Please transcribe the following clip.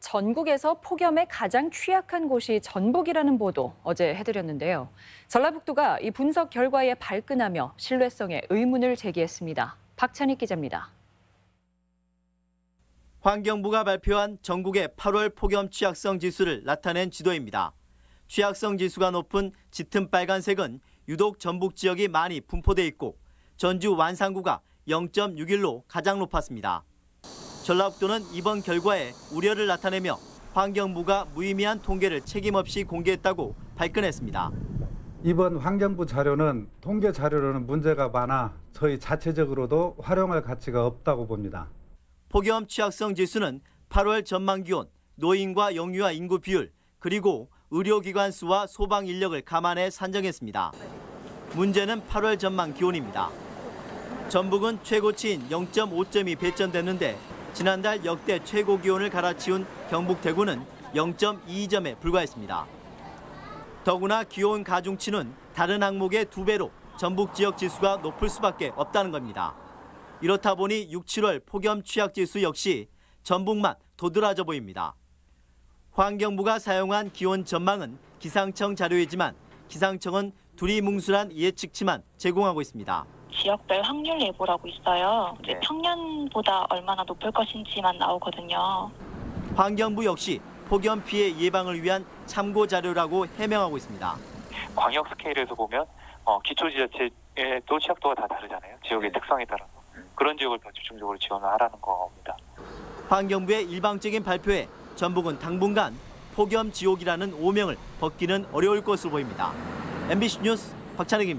전국에서 폭염에 가장 취약한 곳이 전북이라는 보도 어제 해드렸는데요. 전라북도가 이 분석 결과에 발끈하며 신뢰성에 의문을 제기했습니다. 박찬희 기자입니다. 환경부가 발표한 전국의 8월 폭염 취약성 지수를 나타낸 지도입니다. 취약성 지수가 높은 짙은 빨간색은 유독 전북 지역이 많이 분포돼 있고 전주 완산구가 0.61로 가장 높았습니다. 전라북도는 이번 결과에 우려를 나타내며 환경부가 무의미한 통계를 책임없이 공개했다고 발끈했습니다. 이번 환경부 자료는 통계 자료로는 문제가 많아 저희 자체적으로도 활용할 가치가 없다고 봅니다. 폭염 취약성 지수는 8월 전망 기온, 노인과 영유아 인구 비율, 그리고 의료기관 수와 소방 인력을 감안해 산정했습니다. 문제는 8월 전망 기온입니다. 전북은 최고치인 0.5점이 배점됐는데 지난달 역대 최고 기온을 갈아치운 경북 대구는 0.22점에 불과했습니다. 더구나 기온 가중치는 다른 항목의 두 배로 전북 지역 지수가 높을 수밖에 없다는 겁니다. 이렇다 보니 6, 7월 폭염 취약 지수 역시 전북만 도드라져 보입니다. 환경부가 사용한 기온 전망은 기상청 자료이지만 기상청은 두리뭉술한 예측치만 제공하고 있습니다. 지역별 확률 예보라고 있어요. 이제 네. 평년보다 얼마나 높을 것인지만 나오거든요. 환경부 역시 폭염 피해 예방을 위한 참고 자료라고 해명하고 있습니다. 광역 스케일에서 보면 어, 기초지자체도 취약도가 다 다르잖아요. 지역의 특성에 따라서 그런 지역을 더 집중적으로 지원을 하라는 겁니다. 환경부의 일방적인 발표에 전북은 당분간 폭염 지옥이라는 오명을 벗기는 어려울 것으로 보입니다. MBC 뉴스 박찬익입니다.